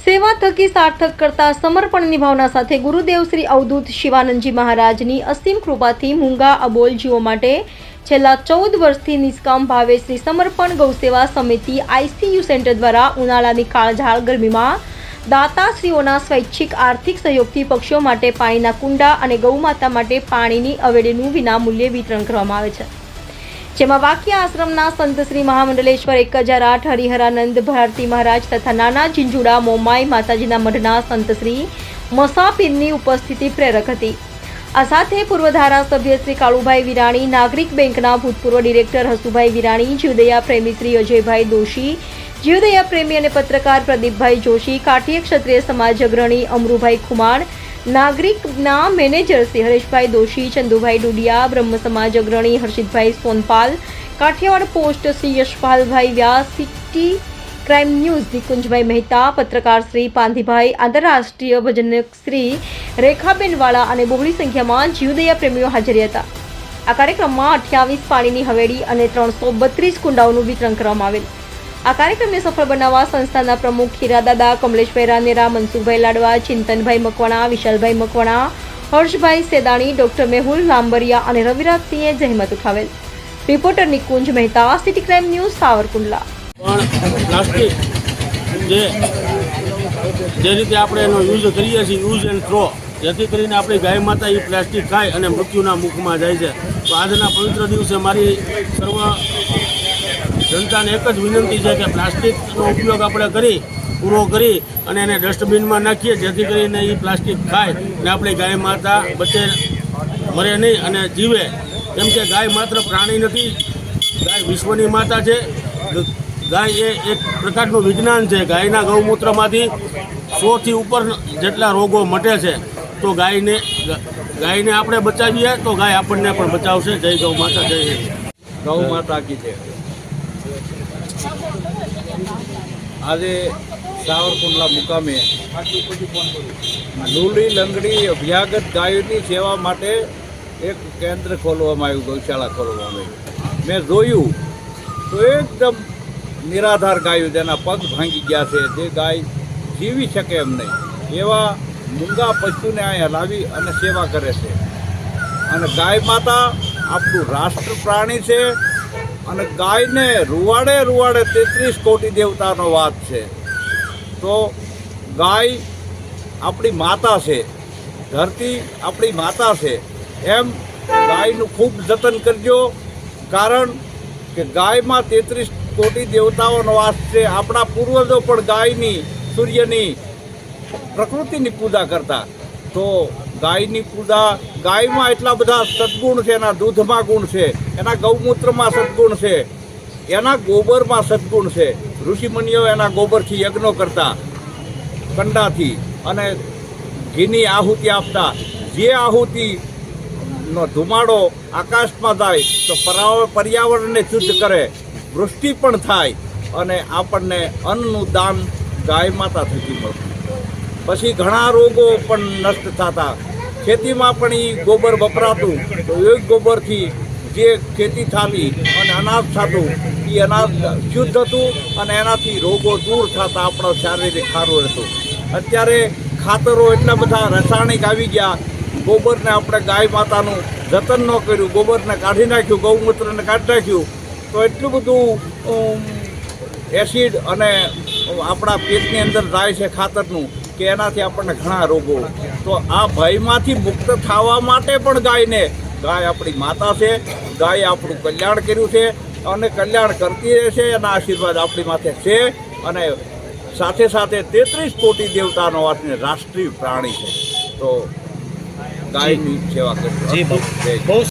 સેવા થકી સાર્થક કરતા સમર્પણની ભાવના સાથે ગુરુદેવ શ્રી અવધૂત શિવાનંદજી મહારાજની અસીમ કૃપાથી મૂંગા અબોલ જીવો માટે છેલ્લા ચૌદ વર્ષથી નિષ્કામ ભાવે શ્રી સમર્પણ ગૌસેવા સમિતિ આઈસીયુ સેન્ટર દ્વારા ઉનાળાની કાળઝાળ ગરમીમાં દાતાશ્રીઓના સ્વૈચ્છિક આર્થિક સહયોગથી પક્ષીઓ માટે પાણીના કુંડા અને ગૌમાતા માટે પાણીની અવેડીનું વિનામૂલ્યે વિતરણ કરવામાં આવે છે. જેમાં વાક્ય આશ્રમના સંત શ્રી મહામંડલેશ્વર એક હજાર આઠ હરિહરાનંદ ભારતી મહારાજ તથા નાના ઝીંઝુડા મોમાઈ માતાજીના મઢના સંત શ્રી મસાપીરની ઉપસ્થિતિ પ્રેરક હતી. આ સાથે પૂર્વ ધારાસભ્ય શ્રી કાળુભાઈ વિરાણી, નાગરિક બેંકના ભૂતપૂર્વ ડિરેક્ટર હસુભાઈ વિરાણી, જીવદયા પ્રેમી શ્રી અજયભાઈ દોશી, જીવદયા પ્રેમી અને પત્રકાર પ્રદીપભાઈ જોશી કાઠીય ક્ષત્રિય સમાજ અગ્રણી અમરુભાઈ ખુમાણ નાગરિકના મેનેજર શ્રી હરેશભાઈ દોશી, ચંદુભાઈ ડુડિયા, બ્રહ્મ સમાજ અગ્રણી, હર્ષિતભાઈ Sonpal, Kathiyawad post Shri યશપાલભાઈ Vyas, city crime news નિકુંજભાઈ મહેતા, પત્રકાર શ્રી પાંધીભાઈ, આંતરરાષ્ટ્રીય ભજનક શ્રી રેખાબેન વાળા અને બહોળી સંખ્યામાં જીવદયા પ્રેમીઓ હાજર હતા. આ કાર્યક્રમમાં અઠ્યાવીસ પાણીની હવેડી અને ત્રણસો બત્રીસ કુંડાઓનું વિતરણ કરવામાં આવેલ. આ કાર્યક્રમને સફળ બનાવવા સંસ્થાના પ્રમુખ હીરાદાદા, કમલેશભાઈ રાનેરા, મનસુખભાઈ લાડવા, ચિંતનભાઈ મકવાણા, વિશાલભાઈ મકવાણા, હર્ષભાઈ સેદાણી, ડોક્ટર મેહુલ લાંબરિયા અને રવિરાજસિંહે જહેમત ઉઠાવેલ. Reporter Nikunj Mehta, city crime news, Savarkundla. જે જે રીતે આપણે એનો યુઝ કરીએ છીએ, યુઝ એન્ડ થ્રો, જેથી કરીને આપણી ગાય માતા એ પ્લાસ્ટિક ખાય અને મૃત્યુના મુખમાં જાય છે. તો આજના પવિત્ર દિવસે મારી સર્વ જનતાને એક જ વિનંતી છે કે પ્લાસ્ટિકનો ઉપયોગ આપણે કરી, પૂરો કરી અને એને ડસ્ટબિનમાં નાખીએ, જેથી કરીને એ પ્લાસ્ટિક ખાય અને આપણી ગાય માતા બચે, મરે નહીં અને જીવે. કેમ કે ગાય માત્ર પ્રાણી નથી, ગાય વિશ્વની માતા છે. ગાય એ એક પ્રકારનું વિજ્ઞાન છે. ગાયના ગૌમૂત્રમાંથી સોથી ઉપર જેટલા રોગો મટે છે. તો ગાયને ગાયને આપણે બચાવીએ તો ગાય આપણને પણ બચાવશે. જય ગૌ માતા, જય ગૌ માતા કી જય. આજે સાવરકુંડલા મુકામે લૂલી લંગડી અભ્યાગત ગાયોની સેવા માટે એક કેન્દ્ર ખોલવામાં આવ્યું, ગૌશાળા ખોલવામાં આવ્યું. મેં જોયું તો એકદમ નિરાધાર ગાયો જેના પગ ભાંગી ગયા છે. જે ગાય જીવી શકે એમ નહીં. એવા મૂંગા પશુને અહીંયા લાવી અને સેવા કરે છે. અને ગાય માતા આપણું રાષ્ટ્ર પ્રાણી છે અને ગાયને રૂવાડે રૂવાડે તેત્રીસ કોટી દેવતાનો વાત છે. તો ગાય આપણી માતા છે, ધરતી આપણી માતા છે, એમ ગાયનું ખૂબ જતન કરજો, કારણ કે ગાયમાં તેત્રીસ કોટી દેવતાઓનો વાસ છે. આપણા પૂર્વજો પણ ગાયની, સૂર્યની પ્રકૃતિની પૂજા કરતા. તો ગાયની પૂજા, ગાયમાં એટલા બધા સદગુણ છે, એના દૂધમાં ગુણ છે, એના ગૌમૂત્રમાં સદગુણ છે, એના ગોબરમાં સદગુણ છે. ઋષિમુનિઓ એના ગોબરથી યજ્ઞો કરતા, કંડાથી, અને ઘીની આહુતિ આપતા. જે આહુતિ નો ધુમાડો આકાશમાં જાય, તો પર્યાવરણને શુદ્ધ કરે, વૃષ્ટિ પણ થાય, અને આપણને અન્નનું દાન ગાય માતા થકી મળતું. પછી ઘણા રોગો પણ નષ્ટ થતા. ખેતીમાં પણ એ ગોબર વપરાતું, તો એ ગોબરથી જે ખેતી થતી અને અનાજ થતું એ અનાજ શુદ્ધ હતું અને એનાથી રોગો દૂર થતા આપણો શારીરિક સારું રહેતું. અત્યારે ખાતરો એટલા બધા રાસાયણિક આવી ગયા, ગોબરને આપણે ગાય માતાનું જતન ન કર્યું, ગોબરને કાઢી નાખ્યું, ગૌમૂત્રને કાઢી નાખ્યું, તો એટલું બધું એસિડ અને આપણા પેટની અંદર જાય છે ખાતરનું કે એનાથી આપણને ઘણા રોગો. તો આ ભયમાંથી મુક્ત થવા માટે પણ ગાયને ગાય આપણી માતા છે ગાય આપણું કલ્યાણ કર્યું છે અને કલ્યાણ કરતી રહેશે એના આશીર્વાદ આપણી માથે છે અને સાથે સાથે તેત્રીસ કોટી દેવતાનો વાતને રાષ્ટ્રીય પ્રાણી છે. તો ગાયની સેવા જય.